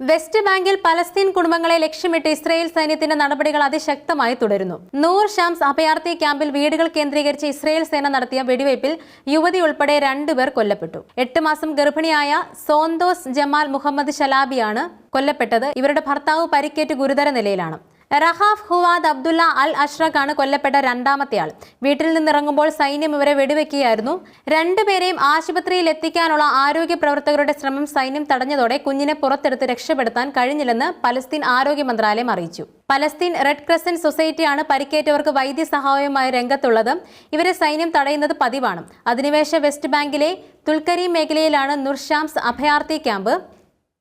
West ബാങ്കിൽ Palestine കുടുംബങ്ങളെ ലക്ഷ്യമിട്ട് ഇസ്രയേൽ സൈന്യത്തിന്റെ നടപടികൾ അതിശക്തമായി തുടരുന്നു. നൂർ ഷാംസ് അഭയാർത്ഥി ക്യാമ്പിൽ വീടുകൾ കേന്ദ്രീകരിച്ച് ഇസ്രയേൽ സേന നടത്തിയ വെടിവയ്പിൽ യുവതി ഉൾപ്പെടെ രണ്ടുപേർ കൊല്ലപ്പെട്ടു. എട്ട് മാസം ഗർഭിണിയായ സോന്തോസ് ജമാൽ മുഹമ്മദ് ശലാബിയാണ് കൊല്ലപ്പെട്ടത്. ഇവരുടെ ഭർത്താവ് പരിക്കേറ്റ് ഗുരുതര നിലയിലാണ്. റഹാഫ് ഹുവാദ് അബ്ദുള്ള അൽ അഷ്റഖ് ആണ് കൊല്ലപ്പെട്ട രണ്ടാമത്തെ ആൾ വീട്ടിൽ നിന്നിറങ്ങുമ്പോൾ സൈന്യം ഇവരെ വെടിവെക്കുകയായിരുന്നു. രണ്ടുപേരെയും ആശുപത്രിയിൽ എത്തിക്കാനുള്ള ആരോഗ്യ പ്രവർത്തകരുടെ ശ്രമം സൈന്യം തടഞ്ഞതോടെ കുഞ്ഞിനെ പുറത്തെടുത്ത് രക്ഷപ്പെടുത്താൻ കഴിഞ്ഞില്ലെന്ന് പലസ്തീൻ ആരോഗ്യ മന്ത്രാലയം അറിയിച്ചു. പലസ്തീൻ റെഡ് ക്രസന്റ് സൊസൈറ്റിയാണ് പരിക്കേറ്റവർക്ക് വൈദ്യസഹായവുമായി രംഗത്തുള്ളത്. ഇവരെ സൈന്യം തടയുന്നത് പതിവാണ്. അധിനിവേശ വെസ്റ്റ് ബാങ്കിലെ തുൽക്കരി മേഖലയിലാണ് നുർഷാംസ് അഭയാർത്ഥി ക്യാമ്പ്.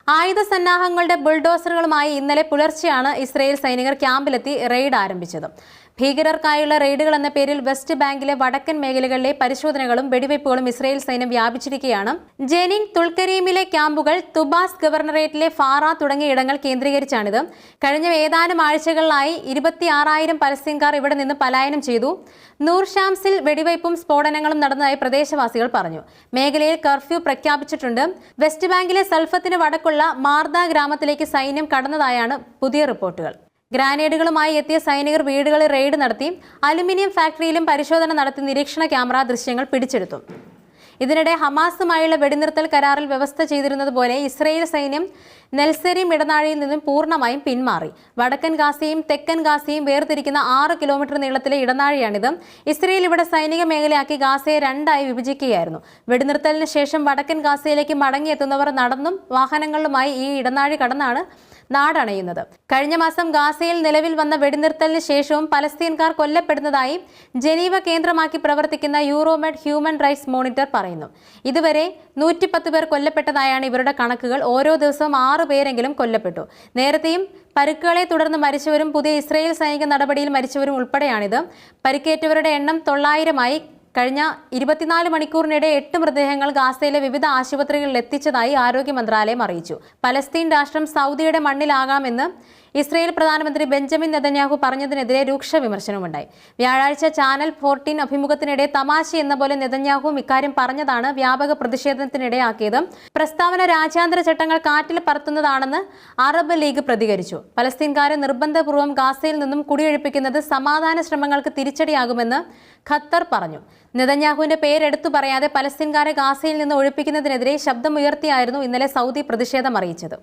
ആയുധ സന്നാഹങ്ങളുടെ ബുൾഡോസറുകളുമായി ഇന്നലെ പുലർച്ചെയാണ് ഇസ്രയേൽ സൈനികർ ക്യാമ്പിലെത്തി റെയ്ഡ് ആരംഭിച്ചത്. ഭീകരർക്കായുള്ള റെയ്ഡുകൾ എന്ന പേരിൽ വെസ്റ്റ് ബാങ്കിലെ വടക്കൻ മേഖലകളിലെ പരിശോധനകളും വെടിവയ്പുകളും ഇസ്രയേൽ സൈന്യം വ്യാപിച്ചിരിക്കുകയാണ്. ജെനിൻ തുൽക്കരീമിലെ ക്യാമ്പുകൾ തുബാസ് ഗവർണറേറ്റിലെ ഫാറ തുടങ്ങിയ ഇടങ്ങൾ കേന്ദ്രീകരിച്ചാണിത്. കഴിഞ്ഞ ഏതാനും ആഴ്ചകളിലായി ഇരുപത്തിയാറായിരം പലസ്തീൻകാർ ഇവിടെ നിന്ന് പലായനം ചെയ്തു. നൂർഷാംസിൽ വെടിവയ്പും സ്ഫോടനങ്ങളും നടന്നതായി പ്രദേശവാസികൾ പറഞ്ഞു. മേഖലയിൽ കർഫ്യൂ പ്രഖ്യാപിച്ചിട്ടുണ്ട്. വെസ്റ്റ് ബാങ്കിലെ സൽഫത്തിന് വടക്കുള്ള മാർദ ഗ്രാമത്തിലേക്ക് സൈന്യം കടന്നതായാണ് പുതിയ റിപ്പോർട്ടുകൾ. ഗ്രാനേഡുകളുമായി എത്തിയ സൈനികർ വീടുകളിൽ റെയ്ഡ് നടത്തി അലുമിനിയം ഫാക്ടറിയിലും പരിശോധന നടത്തി നിരീക്ഷണ ക്യാമറ ദൃശ്യങ്ങൾ പിടിച്ചെടുത്തു. ഇതിനിടെ ഹമാസുമായുള്ള വെടിനിർത്തൽ കരാറിൽ വ്യവസ്ഥ ചെയ്തിരുന്നത് പോലെ ഇസ്രയേൽ സൈന്യം നെൽസരി ഇടനാഴിയിൽ നിന്നും പൂർണമായും പിന്മാറി. വടക്കൻ ഗാസയും തെക്കൻ ഗാസയും വേർതിരിക്കുന്ന ആറ് കിലോമീറ്റർ നീളത്തിലെ ഇടനാഴിയാണിത്. ഇസ്രയേൽ ഇവിടെ സൈനിക മേഖലയാക്കി ഗാസയെ രണ്ടായി വിഭജിക്കുകയായിരുന്നു. വെടിനിർത്തലിന് ശേഷം വടക്കൻ ഗാസയിലേക്ക് മടങ്ങിയെത്തുന്നവർ നടന്നും വാഹനങ്ങളിലുമായി ഈ ഇടനാഴി കടന്നാണ് നാടണയുന്നത്. കഴിഞ്ഞ മാസം ഗാസയിൽ നിലവിൽ വന്ന വെടിനിർത്തലിന് ശേഷവും പലസ്തീൻകാർ കൊല്ലപ്പെടുന്നതായി ജനീവ കേന്ദ്രമാക്കി പ്രവർത്തിക്കുന്ന യൂറോമെഡ് ഹ്യൂമൻ റൈറ്റ്സ് മോണിറ്റർ പറയുന്നു. ഇതുവരെ നൂറ്റിപ്പത്ത് പേർ കൊല്ലപ്പെട്ടതായാണ് ഇവരുടെ കണക്കുകൾ. ഓരോ ദിവസവും ആറ് പേരെങ്കിലും കൊല്ലപ്പെട്ടു. നേരത്തെയും പരുക്കുകളെ തുടർന്ന് മരിച്ചവരും പുതിയ ഇസ്രയേൽ സൈനിക നടപടിയിൽ മരിച്ചവരും ഉൾപ്പെടെയാണിത്. പരിക്കേറ്റവരുടെ എണ്ണം തൊള്ളായിരമായി കഴിഞ്ഞ ഇരുപത്തിനാല് മണിക്കൂറിനിടെ എട്ട് മൃതദേഹങ്ങൾ ഗാസയിലെ വിവിധ ആശുപത്രികളിൽ എത്തിച്ചതായി ആരോഗ്യ മന്ത്രാലയം അറിയിച്ചു. പലസ്തീൻ രാഷ്ട്രം സൗദിയുടെ മണ്ണിലാകാമെന്ന് ഇസ്രയേൽ പ്രധാനമന്ത്രി ബെഞ്ചമിൻ നെതന്യാഹു പറഞ്ഞതിനെതിരെ രൂക്ഷ വിമർശനമുണ്ടായി. വ്യാഴാഴ്ച ചാനൽ ഫോർട്ടീൻ അഭിമുഖത്തിനിടെ തമാശ എന്ന പോലെ നെതന്യാഹുവും ഇക്കാര്യം പറഞ്ഞതാണ് വ്യാപക പ്രതിഷേധത്തിനിടയാക്കിയത്. പ്രസ്താവന രാജ്യാന്തര ചട്ടങ്ങൾ കാറ്റിൽ പറത്തുന്നതാണെന്ന് അറബ് ലീഗ് പ്രതികരിച്ചു. പലസ്തീൻകാരെ നിർബന്ധപൂർവം ഗാസയിൽ നിന്നും കുടിയൊഴിപ്പിക്കുന്നത് സമാധാന ശ്രമങ്ങൾക്ക് തിരിച്ചടിയാകുമെന്ന് ഖത്തർ പറഞ്ഞു. നെതന്യാഹുവിന്റെ പേരെടുത്തു പറയാതെ പലസ്തീൻകാരെ ഗാസയിൽ നിന്ന് ഒഴിപ്പിക്കുന്നതിനെതിരെ ശബ്ദമുയർത്തിയായിരുന്നു ഇന്നലെ സൗദി പ്രതിഷേധം അറിയിച്ചത്.